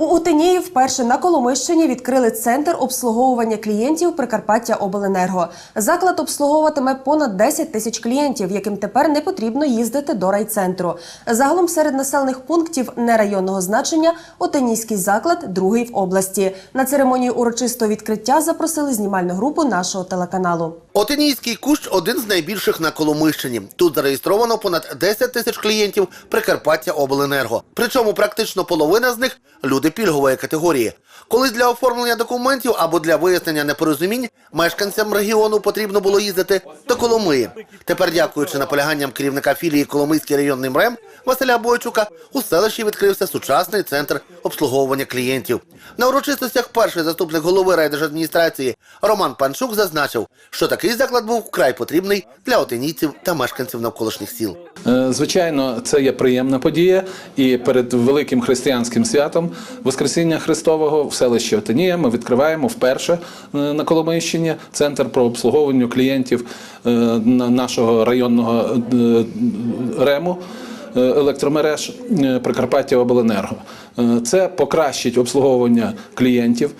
У Утинії вперше на Коломищині відкрили центр обслуговування клієнтів Прикарпаття Обленерго. Заклад обслуговуватиме понад 10 тисяч клієнтів, яким тепер не потрібно їздити до райцентру. Загалом серед населених пунктів нерайонного значення Отинійський заклад другий в області. На церемонію урочистого відкриття запросили знімальну групу нашого телеканалу. Отинійський кущ один з найбільших на Коломийщині. Тут зареєстровано понад 10 тисяч клієнтів Прикарпаття Обленерго. Причому практично половина з них люди пільгової категорії. Колись для оформлення документів або для вияснення непорозумінь мешканцям регіону потрібно було їздити до Коломиї. Тепер, дякуючи наполяганням керівника філії Коломийський районний МРЕМ Василя Бойчука, у селищі відкрився сучасний центр обслуговування клієнтів. На урочистостях перший заступник голови райдержадміністрації Роман Панчук зазначив, що такий заклад був вкрай потрібний для отинійців та мешканців навколишніх сіл. Е, Звичайно, це є приємна подія, і перед великим християнським святом Воскресіння Христового в селищі Отинія ми відкриваємо вперше е, на Коломийщині центр про обслуговування клієнтів е, нашого районного рему. Е, Електромереж е, Прикарпаття Обленерго. Е, Це покращить обслуговування клієнтів,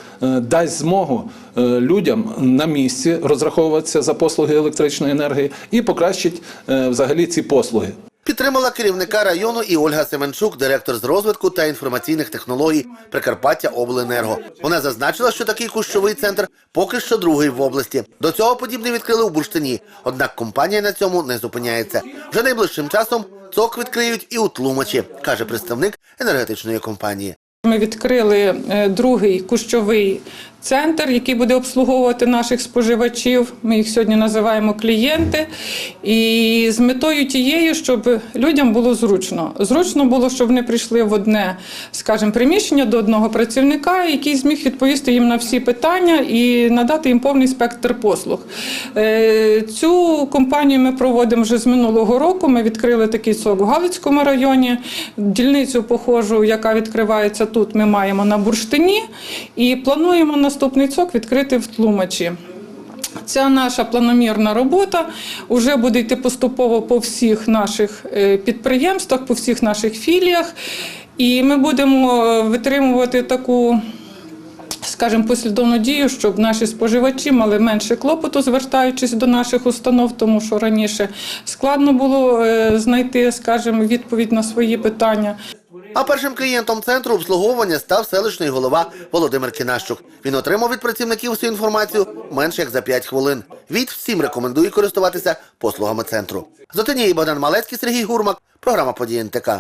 дасть змогу людям на місці розраховуватися за послуги електричної енергії і покращить взагалі ці послуги. Підтримала керівника району і Ольга Семенчук, директор з розвитку та інформаційних технологій Прикарпаття Обленерго. Вона зазначила, що такий кущовий центр поки що другий в області. До цього подібний відкрили у Бурштині. Однак компанія на цьому не зупиняється. Вже найближчим часом цок відкриють і у Тлумачі, каже представник енергетичної компанії. Ми відкрили е, другий кущовий центр, який буде обслуговувати наших споживачів. Ми їх сьогодні називаємо клієнти. І з метою тією, щоб людям було зручно. Зручно було, щоб вони прийшли в одне, скажімо, приміщення до одного працівника, який зміг відповісти їм на всі питання і надати їм повний спектр послуг. Е, Цю компанію ми проводимо вже з минулого року. Ми відкрили такий сок у Галицькому районі. Дільницю похожу, яка відкривається тут, ми маємо на бурштині. І плануємо наступний цок відкрити в Тлумачі. Ця наша планомірна робота вже буде йти поступово по всіх наших е, підприємствах, по всіх наших філіях. І ми будемо е, витримувати таку скажімо, послідовну дію, щоб наші споживачі мали менше клопоту, звертаючись до наших установ, тому що раніше складно було е, знайти, скажімо, відповідь на свої питання. А першим клієнтом центру обслуговування став селищний голова Володимир Кінащук. Він отримав від працівників всю інформацію менше як за 5 хвилин. Від всім рекомендує користуватися послугами центру. З отинії Богдан Малецький, Сергій Гурмак. Програма «Події НТК».